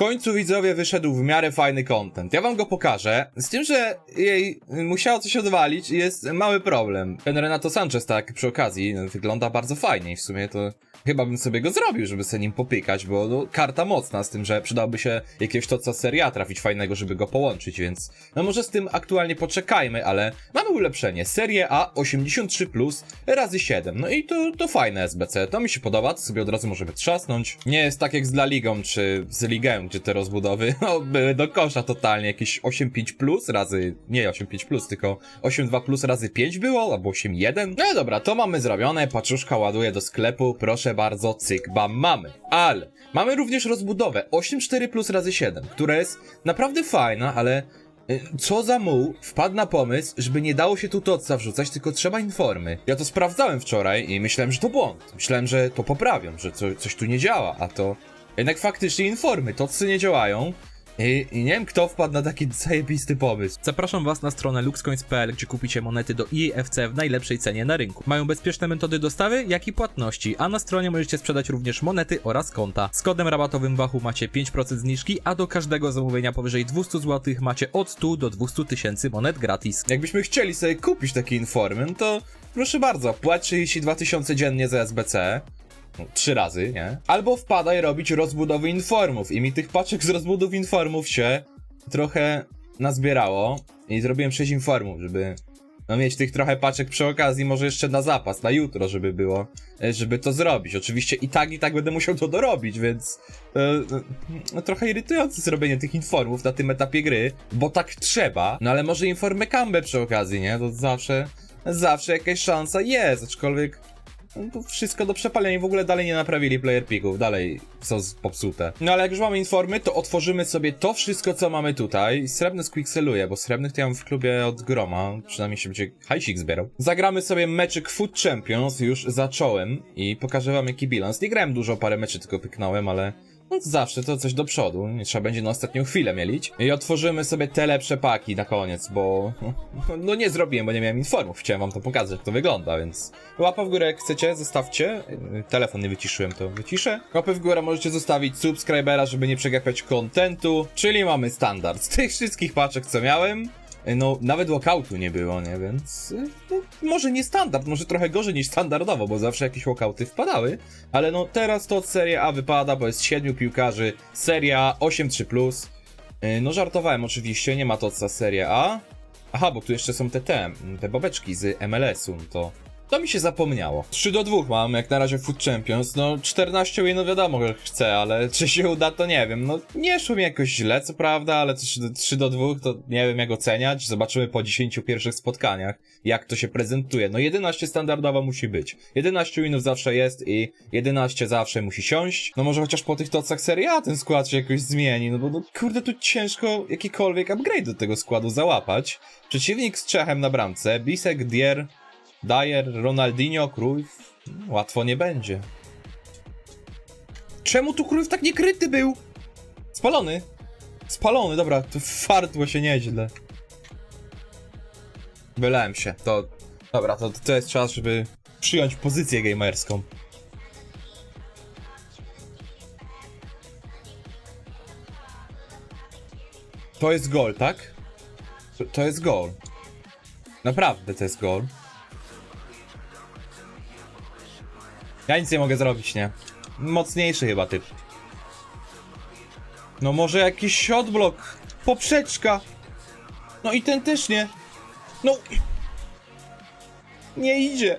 końcu widzowie wyszedł w miarę fajny content. Ja wam go pokażę. Z tym, że jej musiało coś odwalić jest mały problem. Ten Renato Sanchez tak przy okazji no, wygląda bardzo fajnie i w sumie to chyba bym sobie go zrobił, żeby sobie nim popykać, bo no, karta mocna z tym, że przydałoby się jakiegoś to co seria trafić fajnego, żeby go połączyć, więc no może z tym aktualnie poczekajmy, ale mamy ulepszenie. Serie A 83 plus razy 7. No i to, to fajne SBC, to mi się podoba, to sobie od razu możemy trzasnąć. Nie jest tak jak z La Ligą czy z Ligą, gdzie te rozbudowy no, były do kosza totalnie, jakieś 8,5 plus razy, nie 8,5 plus, tylko 8,2 plus razy 5 było, albo 8,1. No i dobra, to mamy zrobione, paczuszka ładuje do sklepu, proszę bardzo, cyk, bam, mamy. Ale mamy również rozbudowę 8,4 plus razy 7, która jest naprawdę fajna, ale y, co za muł wpadł na pomysł, żeby nie dało się tu totca wrzucać, tylko trzeba informy. Ja to sprawdzałem wczoraj i myślałem, że to błąd. Myślałem, że to poprawią, że co, coś tu nie działa, a to jednak faktycznie informy, tocy nie działają. I, I nie wiem, kto wpadł na taki zajebisty pomysł. Zapraszam Was na stronę luxcoins.pl, gdzie kupicie monety do EAFC w najlepszej cenie na rynku. Mają bezpieczne metody dostawy, jak i płatności, a na stronie możecie sprzedać również monety oraz konta. Z kodem rabatowym Wachu macie 5% zniżki, a do każdego zamówienia powyżej 200 zł macie od 100 do 200 tysięcy monet gratis. Jakbyśmy chcieli sobie kupić takie informy, no to proszę bardzo, płać 32 tysiące dziennie za SBC. No, trzy razy, nie? Albo wpadaj robić rozbudowy informów. I mi tych paczek z rozbudów informów się trochę nazbierało. I zrobiłem 6 informów, żeby no mieć tych trochę paczek przy okazji, może jeszcze na zapas, na jutro, żeby było, e, żeby to zrobić. Oczywiście i tak, i tak będę musiał to dorobić, więc e, no, trochę irytujące zrobienie tych informów na tym etapie gry, bo tak trzeba, no ale może informy kambę przy okazji, nie? To zawsze, zawsze jakaś szansa jest, aczkolwiek wszystko do przepalenia i w ogóle dalej nie naprawili player picków, dalej są popsute. No ale jak już mamy informy, to otworzymy sobie to wszystko, co mamy tutaj. Srebrny squixeluje, bo srebrnych to ja mam w klubie od groma, przynajmniej się będzie hajsik zbierał. Zagramy sobie meczyk Food Champions, już zacząłem i pokażę wam jaki bilans. Nie grałem dużo, parę meczy tylko pyknąłem, ale no zawsze to coś do przodu, nie trzeba będzie na ostatnią chwilę mielić. I otworzymy sobie te lepsze paki na koniec, bo no nie zrobiłem, bo nie miałem informów. Chciałem wam to pokazać, jak to wygląda, więc łapa w górę jak chcecie, zostawcie. Telefon nie wyciszyłem, to wyciszę. Łapę w górę możecie zostawić subskrybera, żeby nie przegapiać kontentu, czyli mamy standard. Z tych wszystkich paczek, co miałem, no nawet walkoutu nie było, nie, więc yy, no, może nie standard, może trochę gorzej niż standardowo, bo zawsze jakieś walkouty wpadały, ale no teraz to od A wypada, bo jest 7 piłkarzy, Seria 8-3+. Yy, No żartowałem oczywiście, nie ma to co Serie A. Aha, bo tu jeszcze są te te, te babeczki z MLS-u, no to... To mi się zapomniało. 3 do 2 mam, jak na razie Food Champions. No 14 win, no wiadomo, że chcę, ale czy się uda, to nie wiem. No nie szło mi jakoś źle, co prawda, ale 3 do, 3 do 2 to nie wiem jak oceniać. Zobaczymy po 10 pierwszych spotkaniach, jak to się prezentuje. No 11 standardowo musi być. 11 winów zawsze jest i 11 zawsze musi siąść. No może chociaż po tych tocach Serie A ten skład się jakoś zmieni, no bo no, kurde tu ciężko jakikolwiek upgrade do tego składu załapać. Przeciwnik z Czechem na bramce, Bisek, Dier, Dyer, Ronaldinho, Cruyff. Łatwo nie będzie. Czemu tu Cruyff tak niekryty był? Spalony. Spalony, dobra, to fartło się nieźle. Wylałem się, to... Dobra, to, to jest czas, żeby przyjąć pozycję gamerską. To jest gol, tak? To, to jest gol. Naprawdę to jest gol. Ja nic nie mogę zrobić, nie? Mocniejszy chyba typ. No może jakiś odblok. Poprzeczka. No i ten też nie. No. Nie idzie.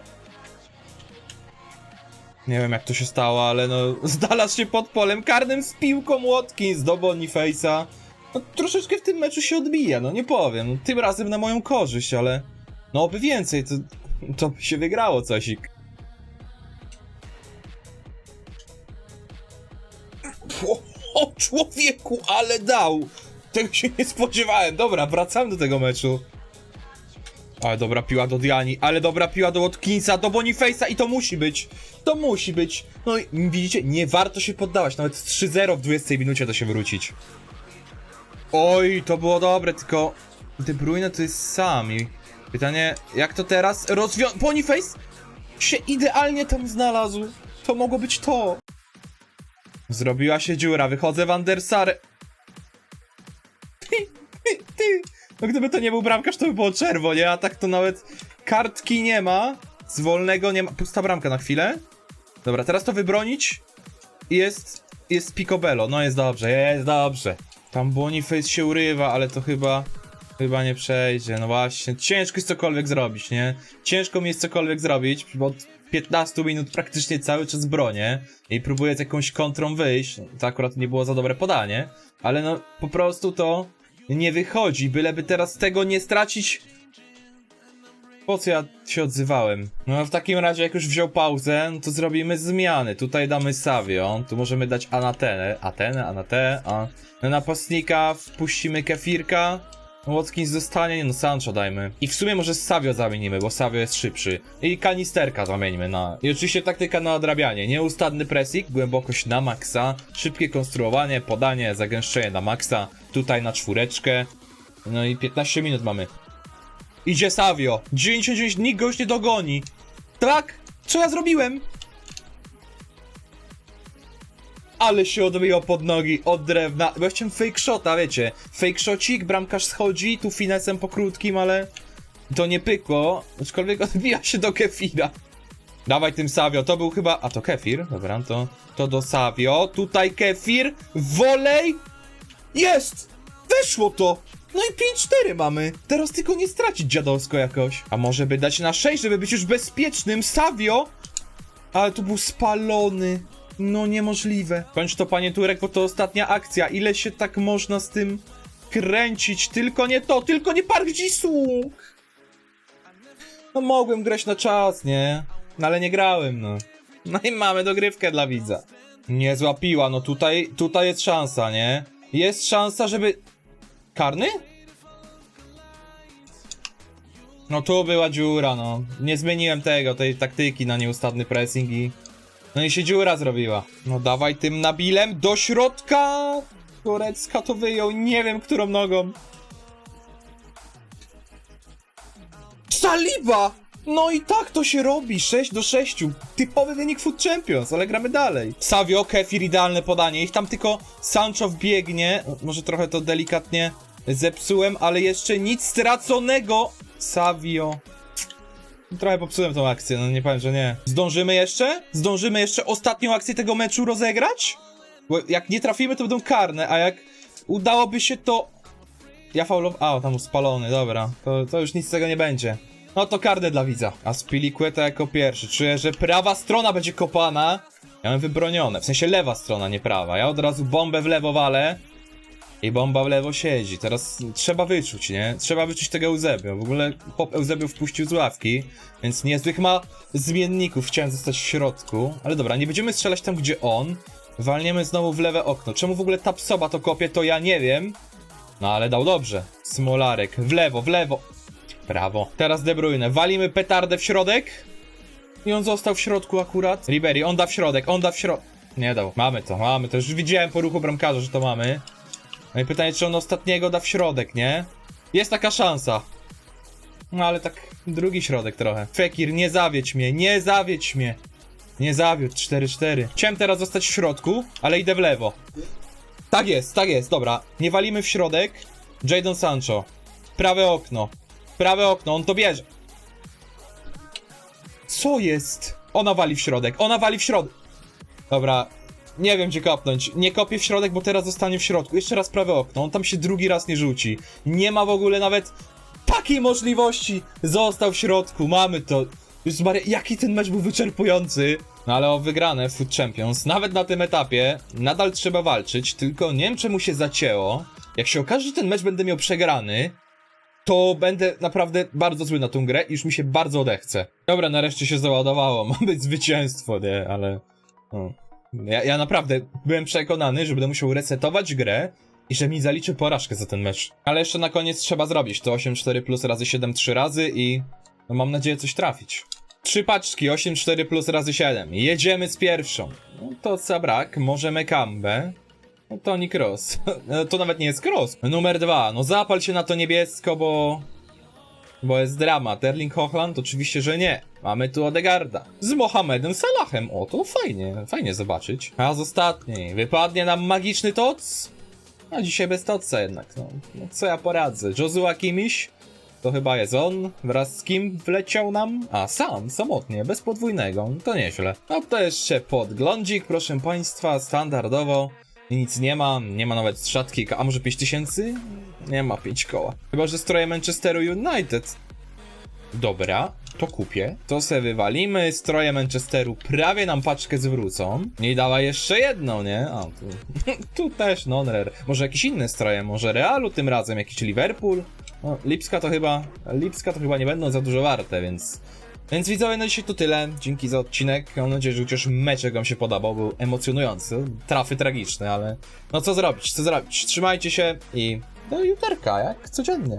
Nie wiem jak to się stało, ale no znalazł się pod polem karnym z piłką Watkins do Boniface'a. No troszeczkę w tym meczu się odbija, no nie powiem. Tym razem na moją korzyść, ale no oby więcej, to, to by się wygrało cosik. O, o człowieku, ale dał! Tego się nie spodziewałem. Dobra, wracamy do tego meczu. Ale dobra piła do Diani, ale dobra piła do Watkinsa, do Boniface'a i to musi być. To musi być. No i widzicie, nie warto się poddawać. Nawet 3-0 w 20 minucie to się wrócić. Oj, to było dobre, tylko De Bruyne to jest sam i pytanie, jak to teraz rozwią... Boniface się idealnie tam znalazł. To mogło być to. Zrobiła się dziura, wychodzę w Andersar. Ty, no gdyby to nie był bramkarz, to by było czerwo, nie? A tak to nawet kartki nie ma, z wolnego nie ma. Pusta bramka na chwilę. Dobra, teraz to wybronić jest, jest picobello. No jest dobrze, jest dobrze. Tam Boniface się urywa, ale to chyba, chyba nie przejdzie. No właśnie, ciężko jest cokolwiek zrobić, nie? Ciężko mi jest cokolwiek zrobić, bo 15 minut praktycznie cały czas bronię i próbuję z jakąś kontrą wyjść. To akurat nie było za dobre podanie, ale no po prostu to nie wychodzi, byleby teraz tego nie stracić. Po co ja się odzywałem? No w takim razie, jak już wziął pauzę, no to zrobimy zmiany. Tutaj damy Savio, tu możemy dać Anatenę, Atenę, Anatę, a na napastnika wpuścimy Kefirka. Watkins zostanie, nie no Sancho dajmy. I w sumie może Savio zamienimy, bo Savio jest szybszy. I kanisterka zamieńmy na... I oczywiście taktyka na odrabianie. Nieustanny pressing, głębokość na maksa, szybkie konstruowanie, podanie, zagęszczenie na maksa. Tutaj na czwóreczkę. No i 15 minut mamy. Idzie Savio. 99 nikt go już nie dogoni. Tak? Co ja zrobiłem? Ale się odbijał pod nogi od drewna. Chciałem fake shota, wiecie. Fake shocik, bramkarz schodzi, tu finesem po krótkim, ale to nie pykło. Aczkolwiek odbija się do Kefira. Dawaj tym Savio, to był chyba... A to Kefir, dobra, to, to do Savio. Tutaj Kefir, wolej. Jest! Weszło to! No i 5-4 mamy. Teraz tylko nie stracić dziadowsko jakoś. A może by dać na 6, żeby być już bezpiecznym. Savio! Ale tu był spalony. No niemożliwe. Kończ to, panie Turek, bo to ostatnia akcja. Ile się tak można z tym kręcić? Tylko nie to, tylko nie Park Ji-sung. No mogłem grać na czas, nie? No ale nie grałem, no. No i mamy dogrywkę dla widza. Niezła piła, no tutaj, tutaj jest szansa, nie? Jest szansa, żeby... Karny? No tu była dziura, no. Nie zmieniłem tego, tej taktyki na nieustanny pressing i... No i się dziura zrobiła. No dawaj tym nabilem do środka! Turecka to wyjął, nie wiem którą nogą. Saliba! No i tak to się robi, 6 do 6. Typowy wynik Food Champions, ale gramy dalej. Savio, Kefir, idealne podanie. Ich tam tylko Sancho wbiegnie. Może trochę to delikatnie zepsułem, ale jeszcze nic straconego. Savio. Trochę popsułem tą akcję, no nie powiem, że nie. Zdążymy jeszcze? Zdążymy jeszcze ostatnią akcję tego meczu rozegrać? Bo jak nie trafimy, to będą karne, a jak udałoby się to... Ja faulowałem... A, tam spalony, dobra. To, to już nic z tego nie będzie. No to karne dla widza. A Spiliqueta jako pierwszy. Czuję, że prawa strona będzie kopana. Ja mam wybronione. W sensie lewa strona, nie prawa. Ja od razu bombę w lewo walę. I bomba w lewo siedzi. Teraz trzeba wyczuć, nie? Trzeba wyczuć tego Eusebio. W ogóle pop Eusebio wpuścił z ławki, więc niezłych ma zmienników. Chciałem zostać w środku. Ale dobra, nie będziemy strzelać tam, gdzie on. Walniemy znowu w lewe okno. Czemu w ogóle ta psoba to kopie, to ja nie wiem. No ale dał dobrze. Smolarek. W lewo, w lewo. Prawo. Teraz De Bruyne. Walimy petardę w środek. I on został w środku akurat. Ribery, on da w środek, on da w środek. Nie dał. Mamy to, mamy to. Już widziałem po ruchu bramkarza, że to mamy. No i pytanie, czy on ostatniego da w środek, nie? Jest taka szansa. No ale tak drugi środek trochę. Fekir, nie zawiedź mnie, nie zawiedź mnie. Nie zawiódł, 4-4. Chciałem teraz zostać w środku, ale idę w lewo. Tak jest, tak jest, dobra. Nie walimy w środek. Jadon Sancho. Prawe okno. Prawe okno, on to bierze. Co jest? Ona wali w środek, ona wali w środek. Dobra, nie wiem gdzie kopnąć. Nie kopię w środek, bo teraz zostanie w środku. Jeszcze raz prawe okno, on tam się drugi raz nie rzuci. Nie ma w ogóle nawet takiej możliwości. Został w środku, mamy to. Jezus Maria, jaki ten mecz był wyczerpujący. No ale o wygrane w Food Champions, nawet na tym etapie, nadal trzeba walczyć, tylko nie wiem czemu się zacięło. Jak się okaże, że ten mecz będę miał przegrany, to będę naprawdę bardzo zły na tą grę i już mi się bardzo odechce. Dobra, nareszcie się załadowało, ma być zwycięstwo, nie, ale... No. Ja, ja naprawdę byłem przekonany, że będę musiał resetować grę i że mi zaliczy porażkę za ten mecz. Ale jeszcze na koniec trzeba zrobić to 8-4 plus razy 7 3 razy i... No mam nadzieję coś trafić. Trzy paczki, 8-4 plus razy 7. Jedziemy z pierwszą. No to co brak, możemy kambę. No Tony Cross. No, to nawet nie jest Cross. Numer dwa. No zapal się na to niebiesko, bo... Bo jest dramat. Erling Hochland? Oczywiście, że nie. Mamy tu Odegarda. Z Mohamedem Salahem. O, to fajnie. Fajnie zobaczyć. A z ostatniej. Wypadnie nam magiczny toc? A dzisiaj bez Totsa jednak, no. no co ja poradzę? Josua Kimiś? To chyba jest on, wraz z kim wleciał nam? A, sam, samotnie, bez podwójnego, to nieźle. No to jeszcze podglądzik, proszę państwa, standardowo. Nic nie ma, nie ma nawet szatki, a może 5000? Nie ma 5 koła. Chyba, że stroje Manchesteru United. Dobra, to kupię. To se wywalimy. Stroje Manchesteru prawie nam paczkę zwrócą. I dała jeszcze jedną, nie? A, tu, tu też non-rare. Może jakieś inne stroje, może Realu tym razem, jakiś Liverpool. No, Lipska to chyba, Lipska to chyba nie będą za dużo warte, więc... Więc widzowie, no dzisiaj to tyle. Dzięki za odcinek. Mam nadzieję, że chociaż meczek wam się podobał. Był emocjonujący. Trafy tragiczne, ale... No co zrobić, co zrobić? Trzymajcie się i... Do juterka, jak codziennie.